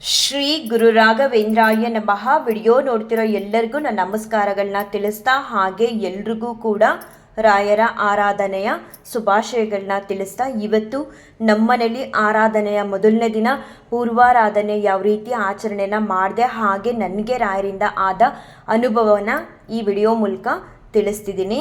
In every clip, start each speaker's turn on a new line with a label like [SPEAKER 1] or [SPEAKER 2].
[SPEAKER 1] ಶ್ರೀ ಗುರು ರಾಘವೇಂದ್ರಾಯ ನಮಃ. ವಿಡಿಯೋ ನೋಡ್ತಿರೋ ಎಲ್ಲರಿಗೂ ನನ್ನ ನಮಸ್ಕಾರಗಳನ್ನ ತಿಳಿಸ್ತಾ ಹಾಗೆ ಎಲ್ರಿಗೂ ಕೂಡ ರಾಯರ ಆರಾಧನೆಯ ಶುಭಾಶಯಗಳನ್ನ ತಿಳಿಸ್ತಾ ಇವತ್ತು ನಮ್ಮನೆಯಲ್ಲಿ ಆರಾಧನೆಯ ಮೊದಲನೇ ದಿನ ಪೂರ್ವಾರಾಧನೆ ಯಾವ ರೀತಿ ಆಚರಣೆನ ಮಾಡಿದೆ ಹಾಗೆ ನನಗೆ ರಾಯರಿಂದ ಆದ ಅನುಭವವನ್ನು ಈ ವಿಡಿಯೋ ಮೂಲಕ ತಿಳಿಸ್ತಿದ್ದೀನಿ.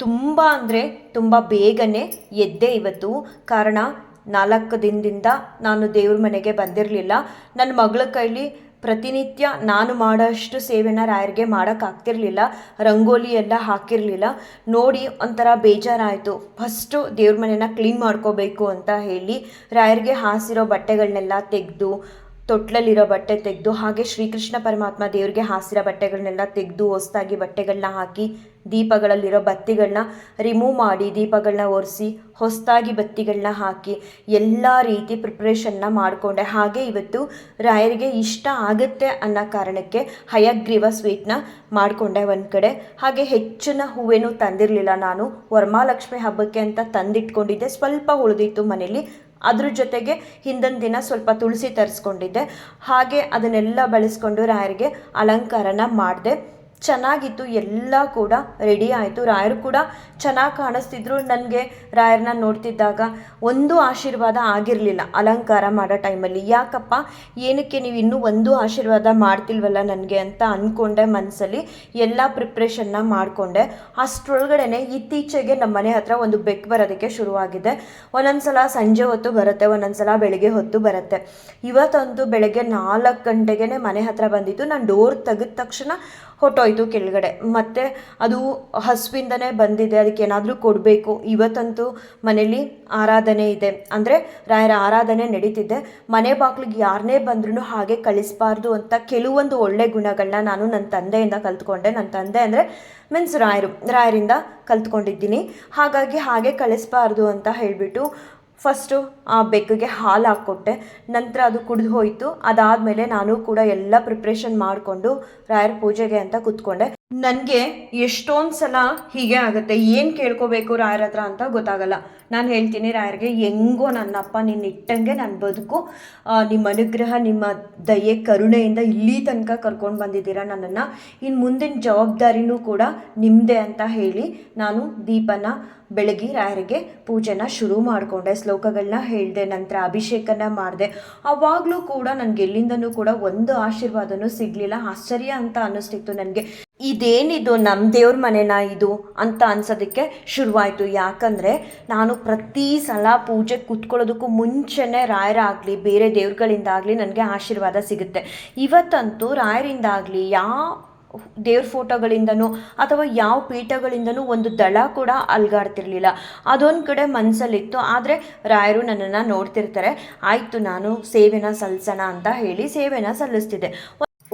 [SPEAKER 1] ತುಂಬ ಅಂದರೆ ತುಂಬ ಬೇಗನೆ ಎದ್ದೆ ಇವತ್ತು. ಕಾರಣ ನಾಲ್ಕು ದಿನದಿಂದ ನಾನು ದೇವ್ರ ಮನೆಗೆ ಬಂದಿರಲಿಲ್ಲ. ನನ್ನ ಮಗಳ ಕೈಲಿ ಪ್ರತಿನಿತ್ಯ ನಾನು ಮಾಡೋಷ್ಟು ಸೇವೆನ ರಾಯರಿಗೆ ಮಾಡೋಕ್ಕಾಗ್ತಿರ್ಲಿಲ್ಲ ರಂಗೋಲಿ ಎಲ್ಲ ಹಾಕಿರಲಿಲ್ಲ. ನೋಡಿ ಒಂಥರ ಬೇಜಾರಾಯಿತು. ಫಸ್ಟು ದೇವ್ರ ಮನೆನ ಕ್ಲೀನ್ ಮಾಡ್ಕೋಬೇಕು ಅಂತ ಹೇಳಿ ರಾಯರಿಗೆ ಹಾಸಿರೋ ಬಟ್ಟೆಗಳನ್ನೆಲ್ಲ ತೆಗೆದು ತೊಟ್ಲಲ್ಲಿರೋ ಬಟ್ಟೆ ತೆಗೆದು ಹಾಗೆ ಶ್ರೀಕೃಷ್ಣ ಪರಮಾತ್ಮ ದೇವರಿಗೆ ಹಾಸಿರೋ ಬಟ್ಟೆಗಳನ್ನೆಲ್ಲ ತೆಗೆದು ಹೊಸ್ದಾಗಿ ಬಟ್ಟೆಗಳನ್ನ ಹಾಕಿ ದೀಪಗಳಲ್ಲಿರೋ ಬತ್ತಿಗಳನ್ನ ರಿಮೂವ್ ಮಾಡಿ, ದೀಪಗಳನ್ನ ಒರೆಸಿ, ಹೊಸದಾಗಿ ಬತ್ತಿಗಳನ್ನ ಹಾಕಿ ಎಲ್ಲ ರೀತಿ ಪ್ರಿಪ್ರೇಷನ್ನ ಮಾಡಿಕೊಂಡೆ. ಹಾಗೆ ಇವತ್ತು ರಾಯರಿಗೆ ಇಷ್ಟ ಆಗುತ್ತೆ ಅನ್ನೋ ಕಾರಣಕ್ಕೆ ಹಯಗ್ರೀವ ಸ್ವೀಟ್ನ ಮಾಡಿಕೊಂಡೆ ಒಂದು ಕಡೆ. ಹಾಗೆ ಹೆಚ್ಚಿನ ಹೂವೇನೂ ತಂದಿರಲಿಲ್ಲ ನಾನು. ವರ್ಮಾಲಕ್ಷ್ಮಿ ಹಬ್ಬಕ್ಕೆ ಅಂತ ತಂದಿಟ್ಕೊಂಡಿದ್ದೆ. ಸ್ವಲ್ಪ ಉಳಿದಿತ್ತು ಮನೇಲಿ. ಅದ್ರ ಜೊತೆಗೆ ಹಿಂದಿನ ದಿನ ಸ್ವಲ್ಪ ತುಳಸಿ ತರಿಸ್ಕೊಂಡಿದ್ದೆ. ಹಾಗೆ ಅದನ್ನೆಲ್ಲ ಬಳಸ್ಕೊಂಡು ರಾಯರಿಗೆ ಅಲಂಕಾರನ ಮಾಡಿದೆ. ಚೆನ್ನಾಗಿತ್ತು ಎಲ್ಲ ಕೂಡ ರೆಡಿ ಆಯಿತು. ರಾಯರು ಕೂಡ ಚೆನ್ನಾಗಿ ಕಾಣಿಸ್ತಿದ್ರು. ನನಗೆ ರಾಯರನ್ನ ನೋಡ್ತಿದ್ದಾಗ ಒಂದು ಆಶೀರ್ವಾದ ಆಗಿರಲಿಲ್ಲ ಅಲಂಕಾರ ಮಾಡೋ ಟೈಮಲ್ಲಿ ಯಾಕಪ್ಪ? ಏನಕ್ಕೆ ನೀವು ಇನ್ನೂ ಒಂದು ಆಶೀರ್ವಾದ ಮಾಡ್ತಿಲ್ವಲ್ಲ ನನಗೆ ಅಂತ ಅಂದ್ಕೊಂಡೆ ಮನಸ್ಸಲ್ಲಿ ಎಲ್ಲ ಪ್ರಿಪ್ರೇಷನ್ನ ಮಾಡಿಕೊಂಡೆ. ಅಷ್ಟರೊಳಗಡೆ ಇತ್ತೀಚೆಗೆ ನಮ್ಮ ಮನೆ ಹತ್ರ ಒಂದು ಬೆಕ್ಕು ಬರೋದಕ್ಕೆ ಶುರುವಾಗಿದೆ. ಒಂದೊಂದು ಸಲ ಸಂಜೆ ಹೊತ್ತು ಬರುತ್ತೆ ಒಂದೊಂದು ಸಲ ಬೆಳಗ್ಗೆ ಹೊತ್ತು ಬರುತ್ತೆ. ಇವತ್ತಂತೂ ಬೆಳಗ್ಗೆ ನಾಲ್ಕು ಗಂಟೆಗೆ ಮನೆ ಹತ್ರ ಬಂದಿತ್ತು. ನಾನು ಡೋರ್ ತೆಗೆದ ತಕ್ಷಣ ಹೊಟ್ಟೋಯ್ತು ಕೆಳಗಡೆ. ಮತ್ತು ಅದು ಹಸುವಿಂದನೇ ಬಂದಿದೆ ಅದಕ್ಕೆ ಏನಾದರೂ ಕೊಡಬೇಕು. ಇವತ್ತಂತೂ ಮನೇಲಿ ಆರಾಧನೆ ಇದೆ. ಅಂದರೆ ರಾಯರ ಆರಾಧನೆ ನಡೀತಿದೆ. ಮನೆ ಬಾಗ್ಲಿಗೆ ಯಾರನ್ನೇ ಬಂದ್ರೂ ಹಾಗೆ ಕಳಿಸ್ಬಾರ್ದು ಅಂತ ಕೆಲವೊಂದು ಒಳ್ಳೆ ಗುಣಗಳನ್ನ ನಾನು ನನ್ನ ತಂದೆಯಿಂದ ಕಲ್ತ್ಕೊಂಡೆ. ನನ್ನ ತಂದೆ ಅಂದರೆ ಮೀನ್ಸ್ ರಾಯರು. ರಾಯರಿಂದ ಕಲ್ತ್ಕೊಂಡಿದ್ದೀನಿ. ಹಾಗಾಗಿ ಹಾಗೆ ಕಳಿಸ್ಬಾರ್ದು ಅಂತ ಹೇಳಿಬಿಟ್ಟು ಫಸ್ಟು ಆ ಬೆಕ್ಕಿಗೆ ಹಾಲು ಹಾಕ್ಕೊಟ್ಟೆ. ನಂತರ ಅದು ಕುಡಿದು ಹೋಯಿತು. ಅದಾದಮೇಲೆ ನಾನು ಕೂಡ ಎಲ್ಲ ಪ್ರಿಪ್ರೇಷನ್ ಮಾಡಿಕೊಂಡು ರಾಯರ ಪೂಜೆಗೆ ಅಂತ ಕೂತ್ಕೊಂಡೆ. ನನಗೆ ಎಷ್ಟೊಂದು ಸಲ ಹೀಗೆ ಆಗುತ್ತೆ, ಏನು ಕೇಳ್ಕೋಬೇಕು ರಾಯರ ಹತ್ರ ಅಂತ ಗೊತ್ತಾಗಲ್ಲ. ನಾನು ಹೇಳ್ತೀನಿ ರಾಯರಿಗೆ, ಹೆಂಗೋ ನನ್ನಪ್ಪ ನಿನ್ನ ಇಟ್ಟಂಗೆ ನನ್ನ ಬದುಕು. ನಿಮ್ಮ ಅನುಗ್ರಹ, ನಿಮ್ಮ ದಯೆ, ಕರುಣೆಯಿಂದ ಇಲ್ಲಿ ತನಕ ಕರ್ಕೊಂಡು ಬಂದಿದ್ದೀರಾ ನನ್ನನ್ನು. ಇನ್ನು ಮುಂದಿನ ಜವಾಬ್ದಾರಿನೂ ಕೂಡ ನಿಮ್ಮದೇ ಅಂತ ಹೇಳಿ ನಾನು ದೀಪನ ಬೆಳಗ್ಗೆ ರಾಯರಿಗೆ ಪೂಜೆನ ಶುರು ಮಾಡಿಕೊಂಡೆ ಶ್ಲೋಕಗಳನ್ನ ಹೇಳಿದೆ, ನಂತರ ಅಭಿಷೇಕನ ಮಾಡಿದೆ. ಅವಾಗಲೂ ಕೂಡ ನನಗೆ ಎಲ್ಲಿಂದನೂ ಕೂಡ ಒಂದು ಆಶೀರ್ವಾದನೂ ಸಿಗಲಿಲ್ಲ. ಆಶ್ಚರ್ಯ ಅಂತ ಅನ್ನಿಸ್ತಿತ್ತು ನನಗೆ. ಇದೇನಿದು ನಮ್ಮ ದೇವ್ರ ಮನೆನಾ ಇದು ಅಂತ ಅನ್ಸೋದಕ್ಕೆ ಶುರುವಾಯಿತು. ಯಾಕಂದರೆ ನಾನು ಪ್ರತಿ ಸಲ ಪೂಜೆ ಕೂತ್ಕೊಳ್ಳೋದಕ್ಕೂ ಮುಂಚೆನೇ ರಾಯರಾಗಲಿ, ಬೇರೆ ದೇವ್ರುಗಳಿಂದಾಗಲಿ ನನಗೆ ಆಶೀರ್ವಾದ ಸಿಗುತ್ತೆ. ಇವತ್ತಂತೂ ರಾಯರಿಂದಾಗಲಿ ಯಾವ ದೇವ್ರ ಫೋಟೋಗಳಿಂದನೂ ಅಥವಾ ಯಾವ ಪೀಠಗಳಿಂದನೂ ಒಂದು ದಳ ಕೂಡ ಅಲ್ಗಾಡ್ತಿರ್ಲಿಲ್ಲ. ಅದೊಂದು ಕಡೆ ಮನಸ್ಸಲ್ಲಿತ್ತು ಆದರೆ ರಾಯರು ನನ್ನನ್ನು ನೋಡ್ತಿರ್ತಾರೆ. ಆಯಿತು, ನಾನು ಸೇವೆನ ಸಲ್ಲಿಸೋಣ ಅಂತ ಹೇಳಿ ಸೇವೆನ ಸಲ್ಲಿಸ್ತಿದ್ದೆ.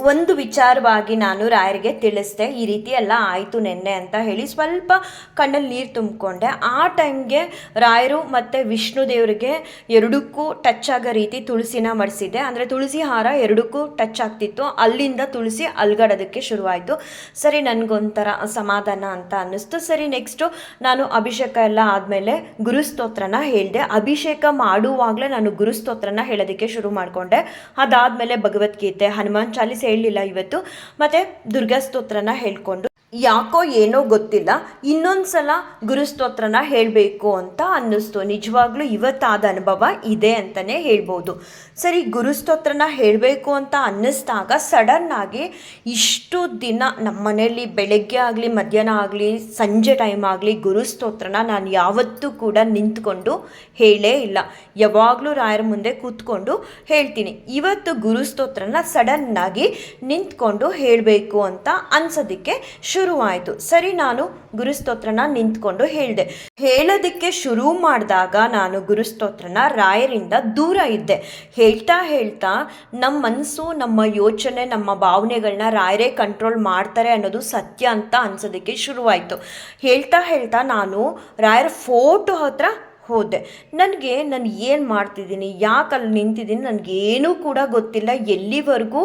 [SPEAKER 1] ಒಂದು ವಿಚಾರವಾಗಿ ನಾನು ರಾಯರಿಗೆ ತಿಳಿಸ್ದೆ, ಈ ರೀತಿ ಎಲ್ಲ ಆಯಿತು ನೆನ್ನೆ ಅಂತ ಹೇಳಿ ಸ್ವಲ್ಪ ಕಣ್ಣಲ್ಲಿ ನೀರು ತುಂಬಿಕೊಂಡೆ. ಆ ಟೈಮ್ಗೆ ರಾಯರು ಮತ್ತು ವಿಷ್ಣು ದೇವರಿಗೆ ಎರಡಕ್ಕೂ ಟಚ್ ಆಗೋ ರೀತಿ ತುಳಸಿನ ಮಡಿಸಿದ್ದೆ. ಅಂದರೆ ತುಳಸಿ ಹಾರ ಎರಡಕ್ಕೂ ಟಚ್ ಆಗ್ತಿತ್ತು. ಅಲ್ಲಿಂದ ತುಳಸಿ ಅಲ್ಗಡೋದಕ್ಕೆ ಶುರುವಾಯಿತು. ಸರಿ, ನನಗೊಂಥರ ಸಮಾಧಾನ ಅಂತ ಅನ್ನಿಸ್ತು. ಸರಿ ನೆಕ್ಸ್ಟು ನಾನು ಅಭಿಷೇಕ ಎಲ್ಲ ಆದಮೇಲೆ ಗುರುಸ್ತೋತ್ರನ ಹೇಳಿದೆ. ಅಭಿಷೇಕ ಮಾಡುವಾಗಲೇ ನಾನು ಗುರುಸ್ತೋತ್ರನ ಹೇಳೋದಕ್ಕೆ ಶುರು ಮಾಡಿಕೊಂಡೆ. ಅದಾದಮೇಲೆ ಭಗವದ್ಗೀತೆ, ಹನುಮಾನ್ ಚಾಲಿಸ್ ಹೇಳಲಿಲ್ಲ ಇವತ್ತು. ಮತ್ತೆ ದುರ್ಗಾ ಸ್ತೋತ್ರನ ಹೇಳ್ಕೊಂಡು ಯಾಕೋ ಏನೋ ಗೊತ್ತಿಲ್ಲ ಇನ್ನೊಂದು ಸಲ ಗುರುಸ್ತೋತ್ರನ ಹೇಳಬೇಕು ಅಂತ ಅನ್ನಿಸ್ತು. ನಿಜವಾಗ್ಲೂ ಇವತ್ತಾದ ಅನುಭವ ಇದೆ ಅಂತಲೇ ಹೇಳ್ಬೋದು. ಸರಿ, ಗುರುಸ್ತೋತ್ರನ ಹೇಳಬೇಕು ಅಂತ ಅನ್ನಿಸ್ದಾಗ ಸಡನ್ನಾಗಿ ಇಷ್ಟು ದಿನ ನಮ್ಮ ಮನೆಯಲ್ಲಿ ಬೆಳಗ್ಗೆ ಆಗಲಿ, ಮಧ್ಯಾಹ್ನ ಆಗಲಿ, ಸಂಜೆ ಟೈಮ್ ಆಗಲಿ ಗುರುಸ್ತೋತ್ರನ ನಾನು ಯಾವತ್ತೂ ಕೂಡ ನಿಂತ್ಕೊಂಡು ಹೇಳೇ ಇಲ್ಲ. ಯಾವಾಗಲೂ ರಾಯರ ಮುಂದೆ ಕೂತ್ಕೊಂಡು ಹೇಳ್ತೀನಿ. ಇವತ್ತು ಗುರುಸ್ತೋತ್ರನ ಸಡನ್ನಾಗಿ ನಿಂತ್ಕೊಂಡು ಹೇಳಬೇಕು ಅಂತ ಅನ್ಸೋದಕ್ಕೆ ಶುರುವಾಯಿತು. ಸರಿ, ನಾನು ಗುರುಸ್ತೋತ್ರನ ನಿಂತ್ಕೊಂಡು ಹೇಳಿದೆ. ಹೇಳೋದಕ್ಕೆ ಶುರು ಮಾಡಿದಾಗ ನಾನು ಗುರುಸ್ತೋತ್ರನ ರಾಯರಿಂದ ದೂರ ಇದ್ದೆ. ಹೇಳ್ತಾ ಹೇಳ್ತಾ ನಮ್ಮ ಮನಸ್ಸು ನಮ್ಮ ಯೋಚನೆ, ನಮ್ಮ ಭಾವನೆಗಳನ್ನ ರಾಯರೇ ಕಂಟ್ರೋಲ್ ಮಾಡ್ತಾರೆ ಅನ್ನೋದು ಸತ್ಯ ಅಂತ ಅನ್ಸೋದಕ್ಕೆ ಶುರುವಾಯಿತು. ಹೇಳ್ತಾ ಹೇಳ್ತಾ ನಾನು ರಾಯರ ಫೋಟೋ ಹತ್ರ ಹೋದೆ. ನನಗೆ ನಾನು ಏನು ಮಾಡ್ತಿದ್ದೀನಿ ಯಾಕೆ ಅಲ್ಲಿ ನಿಂತಿದ್ದೀನಿ ನನಗೇನೂ ಕೂಡ ಗೊತ್ತಿಲ್ಲ. ಎಲ್ಲಿವರೆಗೂ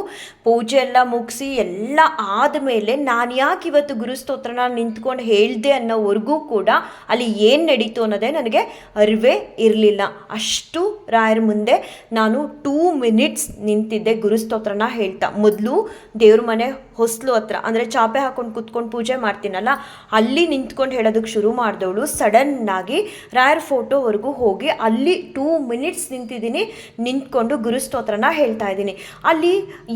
[SPEAKER 1] ಪೂಜೆ ಎಲ್ಲ ಮುಗಿಸಿ ಎಲ್ಲ ಆದಮೇಲೆ ನಾನು ಯಾಕೆ ಇವತ್ತು ಗುರುಸ್ತೋತ್ರನ ನಿಂತ್ಕೊಂಡು ಹೇಳಿದೆ ಅನ್ನೋವರೆಗೂ ಕೂಡ ಅಲ್ಲಿ ಏನು ನಡೀತು ಅನ್ನೋದೇ ನನಗೆ ಅರಿವೇ ಇರಲಿಲ್ಲ. ಅಷ್ಟು ರಾಯರ ಮುಂದೆ ನಾನು ಟೂ ಮಿನಿಟ್ಸ್ ನಿಂತಿದ್ದೆ ಗುರುಸ್ತೋತ್ರನ ಹೇಳ್ತಾ. ಮೊದಲು ದೇವ್ರ ಮನೆ ಹೊಸ್ಲು ಹತ್ರ, ಅಂದರೆ ಚಾಪೆ ಹಾಕೊಂಡು ಕುತ್ಕೊಂಡು ಪೂಜೆ ಮಾಡ್ತೀನಲ್ಲ, ಅಲ್ಲಿ ನಿಂತ್ಕೊಂಡು ಹೇಳೋದಕ್ಕೆ ಶುರು ಮಾಡಿದವಳು. ಸಡನ್ನಾಗಿ ರಾಯರ್ ಫೋಟೋವರೆಗೂ ಹೋಗಿ ಅಲ್ಲಿ ಟೂ ಮಿನಿಟ್ಸ್ ನಿಂತಿದ್ದೀನಿ, ನಿಂತ್ಕೊಂಡು ಗುರುಸ್ತೋತ್ರನ ಹೇಳ್ತಾ ಇದ್ದೀನಿ. ಅಲ್ಲಿ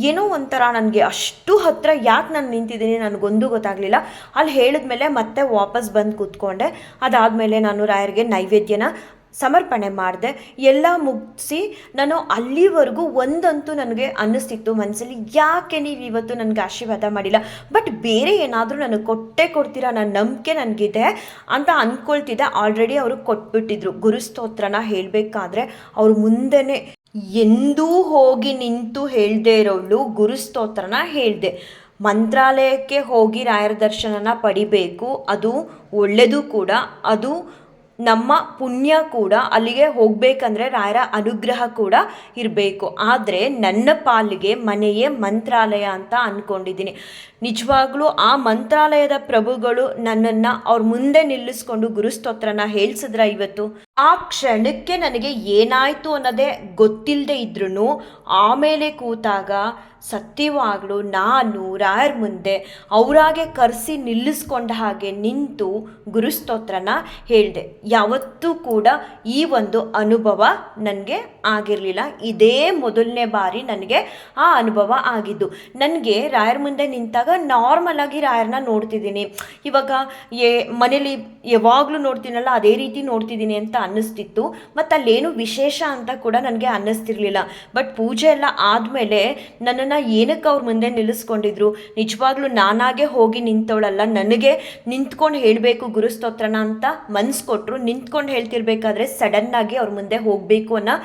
[SPEAKER 1] ಏನೋ ಒಂಥರ ನನಗೆ ಅಷ್ಟು ಹತ್ರ ಯಾಕೆ ನಾನು ನಿಂತಿದ್ದೀನಿ ನನಗೊಂದು ಗೊತ್ತಾಗಲಿಲ್ಲ. ಅಲ್ಲಿ ಹೇಳಿದ್ಮೇಲೆ ಮತ್ತೆ ವಾಪಸ್ ಬಂದು ಕೂತ್ಕೊಂಡೆ. ಅದಾದಮೇಲೆ ನಾನು ರಾಯರಿಗೆ ನೈವೇದ್ಯನ ಸಮರ್ಪಣೆ ಮಾಡಿದೆ, ಎಲ್ಲ ಮುಗಿಸಿ ನಾನು ಅಲ್ಲಿವರೆಗೂ ಒಂದಂತೂ ನನಗೆ ಅನ್ನಿಸ್ತಿತ್ತು ಮನಸ್ಸಲ್ಲಿ ಯಾಕೆ ನೀವು ಇವತ್ತು ನನಗೆ ಆಶೀರ್ವಾದ ಮಾಡಿಲ್ಲ? ಬಟ್ ಬೇರೆ ಏನಾದರೂ ನನಗೆ ಕೊಟ್ಟೆ ಕೊಡ್ತೀರಾ ನನ್ನ ನಂಬಿಕೆ ನನಗಿದೆ ಅಂತ ಅಂದ್ಕೊಳ್ತಿದ್ದೆ ಆಲ್ರೆಡಿ ಅವರು ಕೊಟ್ಬಿಟ್ಟಿದ್ರು. ಗುರುಸ್ತೋತ್ರನ ಹೇಳಬೇಕಾದ್ರೆ ಅವ್ರ ಮುಂದೆನೇ ಎಂದೂ ಹೋಗಿ ನಿಂತು ಹೇಳದೇ ಇರೋಳು ಗುರುಸ್ತೋತ್ರನ ಹೇಳಿದೆ. ಮಂತ್ರಾಲಯಕ್ಕೆ ಹೋಗಿ ರಾಯರ ದರ್ಶನನ ಪಡಿಬೇಕು. ಅದು ಒಳ್ಳೆಯದು ಕೂಡ. ಅದು ನಮ್ಮ ಪುಣ್ಯ ಕೂಡ ಅಲ್ಲಿಗೆ ಹೋಗಬೇಕಂದ್ರೆ ರಾಯರ ಅನುಗ್ರಹ ಕೂಡ ಇರಬೇಕು. ಆದರೆ ನನ್ನ ಪಾಲಿಗೆ ಮನೆಯೇ ಮಂತ್ರಾಲಯ ಅಂತ ಅಂದ್ಕೊಂಡಿದ್ದೀನಿ ನಿಜವಾಗ್ಲೂ ಆ ಮಂತ್ರಾಲಯದ ಪ್ರಭುಗಳು ನನ್ನನ್ನು ಅವ್ರ ಮುಂದೆ ನಿಲ್ಲಿಸ್ಕೊಂಡು ಗುರುಸ್ತೋತ್ರನ ಹೇಳಿಸಿದ್ರ ಇವತ್ತು? ಆ ಕ್ಷಣಕ್ಕೆ ನನಗೆ ಏನಾಯಿತು ಅನ್ನೋದೇ ಗೊತ್ತಿಲ್ಲದೆ ಇದ್ರೂ ಆಮೇಲೆ ಕೂತಾಗ ಸತ್ಯವಾಗ್ಲೂ ನಾನು ರಾಯರ್ ಮುಂದೆ ಅವರಾಗೆ ಕರೆಸಿ ನಿಲ್ಲಿಸ್ಕೊಂಡ ಹಾಗೆ ನಿಂತು ಗುರುಸ್ತೋತ್ರನ ಹೇಳಿದೆ. ಯಾವತ್ತೂ ಕೂಡ ಈ ಒಂದು ಅನುಭವ ನನಗೆ ಆಗಿರಲಿಲ್ಲ. ಇದೇ ಮೊದಲನೇ ಬಾರಿ ನನಗೆ ಆ ಅನುಭವ ಆಗಿದ್ದು. ನನಗೆ ರಾಯರ ಮುಂದೆ ನಿಂತಾಗ ನಾರ್ಮಲ್ ಆಗಿ ರಾಯರನ್ನ ನೋಡ್ತಿದ್ದೀನಿ. ಇವಾಗ ಏ ಮನೇಲಿ ಯಾವಾಗಲೂ ನೋಡ್ತೀನಲ್ಲ, ಅದೇ ರೀತಿ ನೋಡ್ತಿದ್ದೀನಿ ಅಂತ ಅನ್ನಿಸ್ತಿತ್ತು. ಮತ್ತು ಅಲ್ಲೇನು ವಿಶೇಷ ಅಂತ ಕೂಡ ನನಗೆ ಅನ್ನಿಸ್ತಿರ್ಲಿಲ್ಲ. ಬಟ್ ಪೂಜೆ ಎಲ್ಲ ಆದಮೇಲೆ ನನ್ನನ್ನು ಏನಕ್ಕೆ ಅವ್ರ ಮುಂದೆ ನಿಲ್ಲಿಸ್ಕೊಂಡಿದ್ರು? ನಿಜವಾಗ್ಲೂ ನಾನಾಗೆ ಹೋಗಿ ನಿಂತವಳಲ್ಲ. ನನಗೆ ನಿಂತ್ಕೊಂಡು ಹೇಳಬೇಕು ಗುರುಸ್ತೋತ್ರನ ಅಂತ ಮನ್ಸು ಕೊಟ್ಟರು ನಿಂತ್ಕೊಂಡು ಹೇಳ್ತಿರ್ಬೇಕಾದ್ರೆ ಸಡನ್ನಾಗಿ ಅವ್ರ ಮುಂದೆ ಹೋಗಬೇಕು ಅನ್ನೋ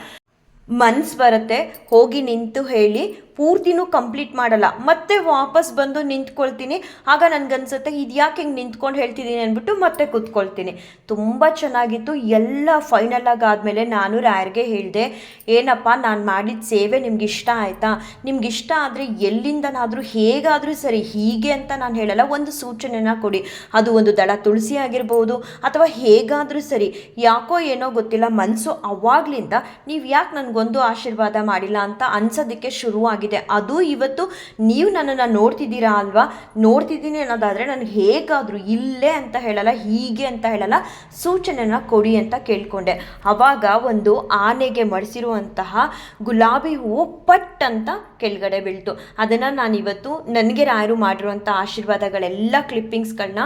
[SPEAKER 1] ಮನ್ಸು ಬರುತ್ತೆ. ಹೋಗಿ ನಿಂತು ಹೇಳಿ ಪೂರ್ತಿನೂ ಕಂಪ್ಲೀಟ್ ಮಾಡಲ್ಲ. ಮತ್ತೆ ವಾಪಸ್ ಬಂದು ನಿಂತ್ಕೊಳ್ತೀನಿ. ಆಗ ನನಗನ್ಸುತ್ತೆ ಇದು ಯಾಕೆ ಹಿಂಗೆ ನಿಂತ್ಕೊಂಡು ಹೇಳ್ತಿದ್ದೀನಿ ಅಂದ್ಬಿಟ್ಟು ಮತ್ತೆ ಕೂತ್ಕೊಳ್ತೀನಿ. ತುಂಬ ಚೆನ್ನಾಗಿತ್ತು. ಎಲ್ಲ ಫೈನಲ್ ಆಗಿ ಆದಮೇಲೆ ನಾನು ರಾಯರ್ಗೆ ಹೇಳಿದೆ, ಏನಪ್ಪ, ನಾನು ಮಾಡಿದ ಸೇವೆ ನಿಮ್ಗೆ ಇಷ್ಟ ಆಯಿತಾ? ನಿಮ್ಗೆ ಇಷ್ಟ ಆದರೆ ಎಲ್ಲಿಂದನಾದರೂ ಹೇಗಾದರೂ ಸರಿ, ಹೀಗೆ ಅಂತ ನಾನು ಹೇಳಲ್ಲ. ಒಂದು ಸೂಚನೆನ ಕೊಡಿ. ಅದು ಒಂದು ದಳ ತುಳಸಿ ಆಗಿರ್ಬೋದು ಅಥವಾ ಹೇಗಾದರೂ ಸರಿ, ಯಾಕೋ ಏನೋ ಗೊತ್ತಿಲ್ಲ ಮನಸ್ಸು ಅವಾಗ್ಲಿಂದ ನೀವು ಯಾಕೆ ನನಗೊಂದು ಆಶೀರ್ವಾದ ಮಾಡಿಲ್ಲ ಅಂತ ಅನ್ಸೋದಕ್ಕೆ ಶುರುವಾಗಿದೆ ಅದು ಇವತ್ತು ನೀವು ನನ್ನನ್ನು ನೋಡ್ತಿದ್ದೀರಾ ಅಲ್ವಾ? ನೋಡ್ತಿದ್ದೀನಿ ಅನ್ನೋದಾದರೆ ನಾನು ಹೇಗಾದರೂ ಇಲ್ಲೇ ಅಂತ ಹೇಳಲ್ಲ, ಹೀಗೆ ಅಂತ ಹೇಳಲ್ಲ, ಸೂಚನೆನ ಕೊಡಿ ಅಂತ ಕೇಳಿಕೊಂಡೆ. ಆವಾಗ ಒಂದು ಆನೆಗೆ ಮಡಿಸಿರುವಂತಹ ಗುಲಾಬಿ ಹೂವು ಪಟ್ ಅಂತ ಕೆಳಗಡೆ ಬೀಳ್ತು. ಅದನ್ನು ನಾನು ಇವತ್ತು ನನಗೆ ರಾಯರು ಮಾಡಿರುವಂಥ ಆಶೀರ್ವಾದಗಳೆಲ್ಲ ಕ್ಲಿಪ್ಪಿಂಗ್ಸ್ಗಳನ್ನ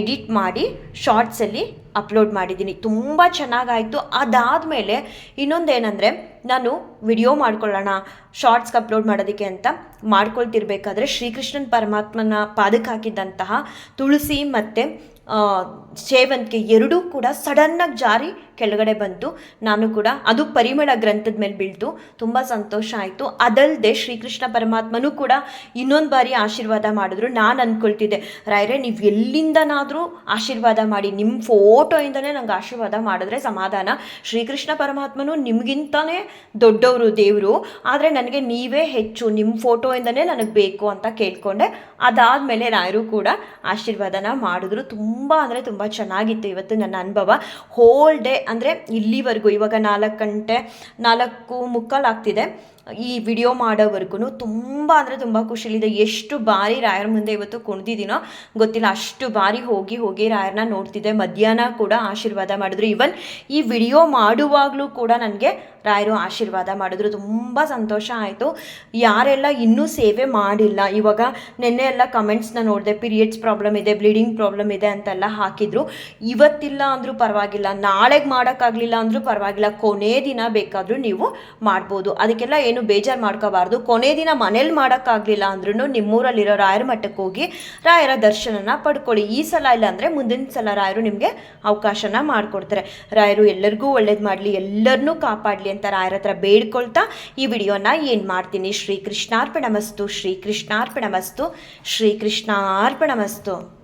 [SPEAKER 1] ಎಡಿಟ್ ಮಾಡಿ ಶಾರ್ಟ್ಸಲ್ಲಿ ಅಪ್ಲೋಡ್ ಮಾಡಿದ್ದೀನಿ. ತುಂಬ ಚೆನ್ನಾಗಾಯಿತು. ಅದಾದಮೇಲೆ ಇನ್ನೊಂದೇನೆಂದರೆ, ನಾನು ವಿಡಿಯೋ ಮಾಡ್ಕೊಳ್ಳೋಣ ಶಾರ್ಟ್ಸ್ಗೆ ಅಪ್ಲೋಡ್ ಮಾಡೋದಕ್ಕೆ ಅಂತ ಮಾಡ್ಕೊಳ್ತಿರ್ಬೇಕಾದ್ರೆ ಶ್ರೀಕೃಷ್ಣನ್ ಪರಮಾತ್ಮನ ಪಾದಕ್ಕೆ ಹಾಕಿದ್ದಂತಹ ತುಳಸಿ ಮತ್ತು ಸೇವಂತಿಗೆ ಎರಡೂ ಕೂಡ ಸಡನ್ನಾಗಿ ಜಾರಿ ಕೆಳಗಡೆ ಬಂತು. ನಾನು ಕೂಡ ಅದು ಪರಿಮಳ ಗ್ರಂಥದ ಮೇಲೆ ಬೀಳ್ತು. ತುಂಬ ಸಂತೋಷ ಆಯಿತು. ಅದಲ್ಲದೆ ಶ್ರೀಕೃಷ್ಣ ಪರಮಾತ್ಮನೂ ಕೂಡ ಇನ್ನೊಂದು ಬಾರಿ ಆಶೀರ್ವಾದ ಮಾಡಿದ್ರು. ನಾನು ಅಂದ್ಕೊಳ್ತಿದ್ದೆ ರಾಯರೇ ನೀವು ಎಲ್ಲಿಂದನಾದರೂ ಆಶೀರ್ವಾದ ಮಾಡಿ ನಿಮ್ಮ ಫೋಟೋಯಿಂದನೇ ನಂಗೆ ಆಶೀರ್ವಾದ ಮಾಡಿದ್ರೆ ಸಮಾಧಾನ. ಶ್ರೀಕೃಷ್ಣ ಪರಮಾತ್ಮನು ನಿಮಗಿಂತನೇ ದೊಡ್ಡವರು, ದೇವರು. ಆದರೆ ನನಗೆ ನೀವೇ ಹೆಚ್ಚು ನಿಮ್ಮ ಫೋಟೋಯಿಂದನೇ ನನಗೆ ಬೇಕು ಅಂತ ಕೇಳಿಕೊಂಡೆ. ಅದಾದಮೇಲೆ ರಾಯರು ಕೂಡ ಆಶೀರ್ವಾದನ ಮಾಡಿದ್ರು. ತುಂಬ ಅಂದರೆ ತುಂಬ ಚೆನ್ನಾಗಿತ್ತು ಇವತ್ತು ನನ್ನ ಅನುಭವ. ಹೋಲ್ ಡೇ ಅಂದರೆ ಇಲ್ಲಿವರೆಗೂ ಇವಾಗ ನಾಲ್ಕು ಗಂಟೆ ನಾಲ್ಕು ಮುಕ್ಕಾಲು ಆಗ್ತಿದೆ. ಈ ವಿಡಿಯೋ ಮಾಡೋವರೆಗೂ ತುಂಬ ಅಂದರೆ ತುಂಬ ಖುಷಿಲಿದೆ ಎಷ್ಟು ಬಾರಿ ರಾಯರ ಮುಂದೆ ಇವತ್ತು ಕುಣಿದಿದ್ದೀನೋ ಗೊತ್ತಿಲ್ಲ. ಅಷ್ಟು ಬಾರಿ ಹೋಗಿ ಹೋಗಿ ರಾಯರನ್ನ ನೋಡ್ತಿದ್ದೆ. ಮಧ್ಯಾಹ್ನ ಕೂಡ ಆಶೀರ್ವಾದ ಮಾಡಿದ್ರು. ಈವನ್ ಈ ವಿಡಿಯೋ ಮಾಡುವಾಗಲೂ ಕೂಡ ನನಗೆ ರಾಯರು ಆಶೀರ್ವಾದ ಮಾಡಿದ್ರು. ತುಂಬ ಸಂತೋಷ ಆಯಿತು. ಯಾರೆಲ್ಲ ಇನ್ನೂ ಸೇವೆ ಮಾಡಿಲ್ಲ, ಇವಾಗ ನಿನ್ನೆ ಎಲ್ಲ ಕಮೆಂಟ್ಸ್ನ ನೋಡಿದೆ ಪೀರಿಯಡ್ಸ್ ಪ್ರಾಬ್ಲಮ್ ಇದೆ ಬ್ಲೀಡಿಂಗ್ ಪ್ರಾಬ್ಲಮ್ ಇದೆ ಅಂತೆಲ್ಲ ಹಾಕಿದ್ರು. ಇವತ್ತಿಲ್ಲ ಅಂದರೂ ಪರವಾಗಿಲ್ಲ. ನಾಳೆಗೆ ಮಾಡೋಕ್ಕಾಗಲಿಲ್ಲ ಅಂದರೂ ಪರವಾಗಿಲ್ಲ. ಕೊನೆ ದಿನ ಬೇಕಾದರೂ ನೀವು ಮಾಡ್ಬೋದು. ಅದಕ್ಕೆಲ್ಲ ಬೇಜಾರು ಮಾಡ್ಕೋಬಾರ್ದು. ಕೊನೆ ದಿನ ಮನೇಲಿ ಮಾಡೋಕ್ಕಾಗಲಿಲ್ಲ ಅಂದ್ರೂ ನಿಮ್ಮೂರಲ್ಲಿರೋ ರಾಯರ ಮಠಕ್ಕೆ ಹೋಗಿ ರಾಯರ ದರ್ಶನನ ಪಡ್ಕೊಳ್ಳಿ. ಈ ಸಲ ಇಲ್ಲ ಅಂದರೆ ಮುಂದಿನ ಸಲ ರಾಯರು ನಿಮಗೆ ಅವಕಾಶನ ಮಾಡಿಕೊಡ್ತಾರೆ. ರಾಯರು ಎಲ್ಲರಿಗೂ ಒಳ್ಳೇದು ಮಾಡಲಿ ಎಲ್ಲರನ್ನೂ ಕಾಪಾಡಲಿ ಅಂತ ರಾಯರ ಹತ್ರ ಬೇಡ್ಕೊಳ್ತಾ ಈ ವಿಡಿಯೋನ ಏನು ಮಾಡ್ತೀನಿ. ಶ್ರೀ ಕೃಷ್ಣಾರ್ಪಣ ಮಸ್ತು ಶ್ರೀ ಕೃಷ್ಣಾರ್ಪಣ ಮಸ್ತು ಶ್ರೀ ಕೃಷ್ಣಾರ್ಪಣ ಮಸ್ತು